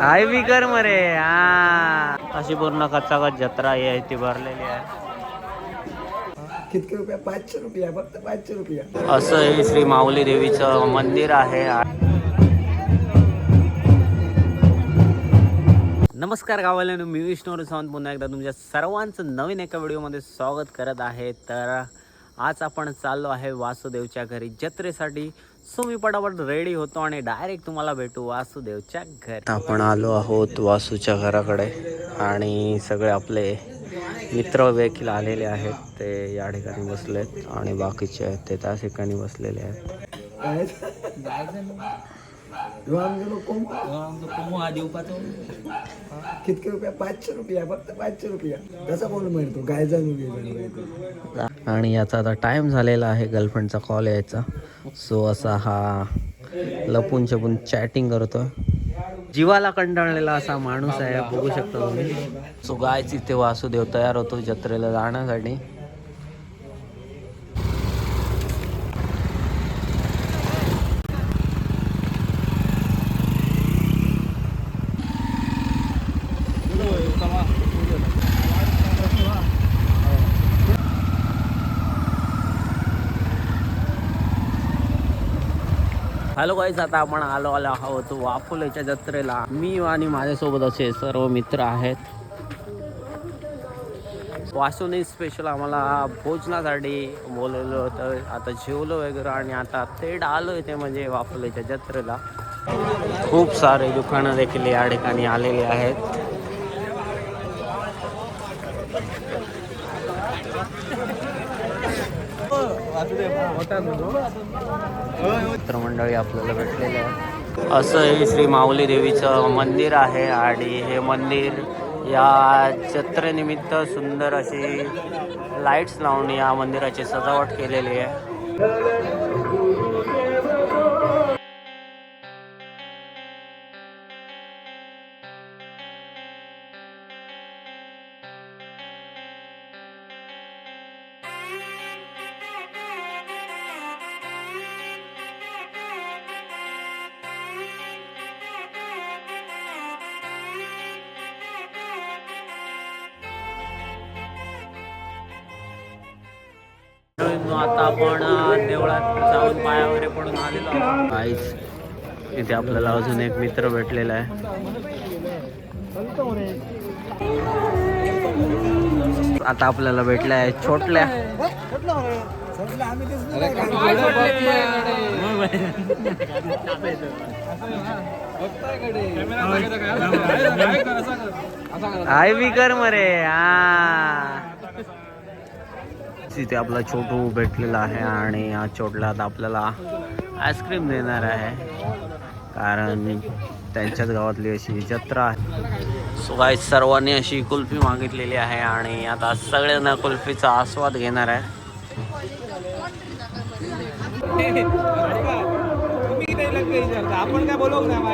I बी कर मरे हा. अशी पूर्ण कच्चाकच जत्रा आहे ती भरलेली आहे. कितके रुपया? पाचशे रुपया फक्त पाचशे रुपया. असं हे श्री माऊली देवीचं मंदिर आहे. नमस्कार गावाल्यानं मी विष्णू सावंत पुन्हा एकदा तुमच्या सर्वांचं नवीन एका व्हिडिओमध्ये स्वागत करत आहे. तर आज आपण चाललो आहे वासुदेवच्या घरी जत्रेसाठी. सो मी पटापट रेडी होतो आणि डायरेक्ट तुम्हाला भेटू वासुदेवच्या घरी. आपण आलो आहोत वासूच्या घराकडे आणि सगळे आपले मित्र देखील आलेले आहेत. ते या ठिकाणी बसलेत आणि बाकीचे आहेत ते त्या ठिकाणी बसलेले आहेत. आणि याचा आता टाईम झालेला आहे गर्लफ्रेंडचा कॉल यायचा. सो असा हा लपून छपून चॅटिंग करतो जीवाला कंटाळलेला असा माणूस आहे बघू शकता तुम्ही. सो गायच इथे वासुदेव तयार होतो जत्रेला जाण्यासाठी. हॅलो गाईज आता आपण आलो आलो आहोत वाफुलेच्या जत्रेला. मी आणि माझ्यासोबत असे सर्व मित्र आहेत. वासुनी स्पेशल आम्हाला भोजनासाठी बोलवलं होतं. आता जेवलो वगैरे आणि आता थेट आलो आहे ते म्हणजे वाफुलेच्या जत्रेला. खूप सारे दुकानं देखील या ठिकाणी आलेले आहेत. मित्रमंडळी आपल्याला भेटलेलं आहे असं हे श्री माऊली देवीचं मंदिर आहे आणि हे मंदिर या जत्रेनिमित्त सुंदर अशी लाईट्स लावून या मंदिराची सजावट केलेली आहे. मित्रांनो, आता आपण अ, देवळात जाऊन पाया वगैरे पडून आलेलो आहोत. इथे आपल्याला अजून एक मित्र भेटलेला आहे. आता आपल्याला भेटला आहे छोटल्या. आय बी कर मरे हा. तिथे आपला छोटू भेटलेला आहे आणि या छोटला आता आपल्याला आईस्क्रीम देणार आहे. कारण त्यांच्याच गावातली अशी जत्रा आहे. सो काही सर्वांनी अशी कुल्फी मागितलेली आहे आणि आता सगळ्यांना कुल्फीचा आस्वाद घेणार आहे. आपण काय बोलवू नाही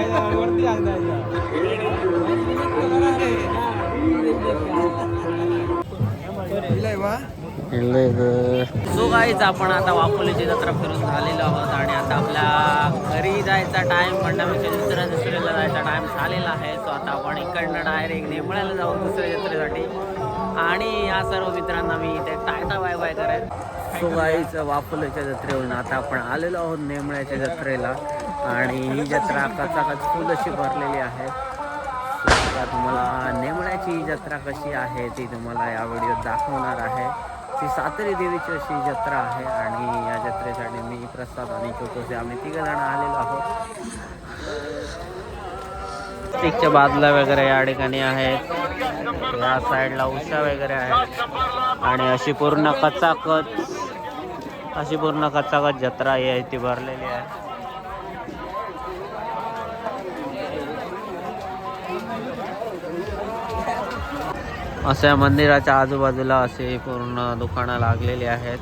सो गाईच आपण आता वापोलीची जत्रा फिरून झालेलो आहोत आणि आता आपल्या घरी जायचा टाइम म्हणण्यापेक्षा दुसऱ्या दुसऱ्याला जायचा टाईम झालेला आहे. सो आता आपण इकडनं डायरेक्ट नेमळ्याला जाऊ दुसऱ्या जत्रेसाठी. आणि या सर्व मित्रांना मी इथे टायटा बाय बाय करेन. सो गाईच वापोलीच्या जत्रेवरून आता आपण आलेलो आहोत नेमळ्याच्या जत्रेला. आणि ही जत्रा कचाकच फुल अशी भरलेली आहे. तुम्हाला नेमण्याची जत्रा कशी आहे ती तुम्हाला या व्हिडिओत दाखवणार आहे. ती सातरी देवीची अशी जत्रा आहे आणि या जत्रेसाठी मी प्रसाद आणि छोटोसे आम्ही तिघ जण आलेलो आहोत. स्टिकच्या बाजूला वगैरे या ठिकाणी आहेत. या साईडला उषा वगैरे आहेत आणि अशी पूर्ण कचाकच अशी पूर्ण कचाकच जत्रा आहे ती भरलेली आहे. अशा या मंदिराच्या आजूबाजूला असे पूर्ण दुकानं लागलेली आहेत.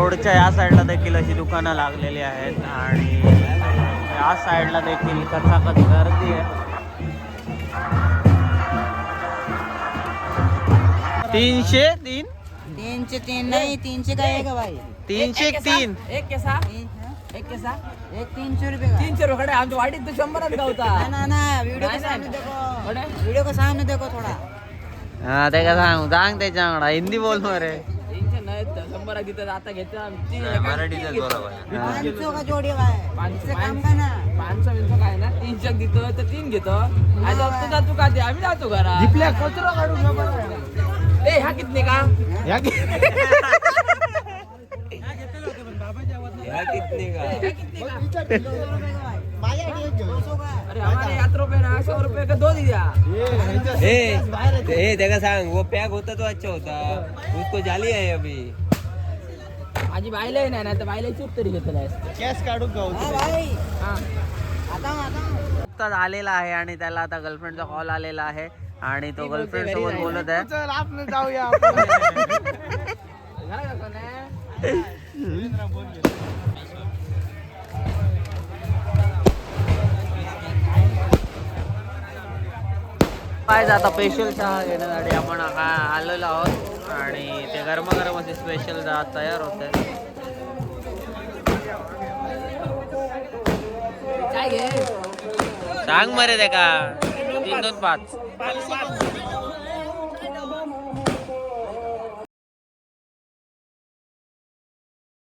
कॉलेजच्या या साईडला देखील अशी दुकानं लागलेली आहेत आणि या साईडला देखील कथाकथ गर्दी आहे. तीनशे तीन? तीनशे तीन नाही तीनशे काय आहे का भाई तीनशे तीन. एक केसा हा? एक केसा एक तीनशे रुपये का? तीनशे रुपये आमच्या वाडीत तर शंभरात गावता ना ना ना वीडियो को नाही, सामने नाही. देखो अरे? वीडियो को सामने देखो थोडा? हा ते का सांग? सांग त्याच्याकडा हिंदी बोल रे तिथं आता घेतो आम्ही. पाँच का जोडी काय ना? पाचशे बिनशे काय ना तीनशे देतो तर तीन घेतो. आज तू जातो का ते आम्ही जातो घरा जिपल्या कचरा काढून ए ह्या कितने का? ह्या कितने का? अरे हमारे रुपये ना सौ रुपये का दो दिया? ए देखा सांग वो पैक होता तो अच्छा होता. उसको जाली है अभी. माझी बायलाही नाही ना तर बायला चूप तरी घेतला हा भाई हा. आता नुकताच आलेला आहे आणि त्याला आता गर्लफ्रेंडचा कॉल आलेला आहे. आणि तो गर्लफ्रेंड सोबत बोलत आहे. घरा कसं नाही पाहिजे आता स्पेशल चहा घेण्यासाठी आपण आलेलो आहोत. आणि ते गरमागरम असे स्पेशल चहा तयार होत. आहे काय सांग मरे ते का तीन दोन पाच.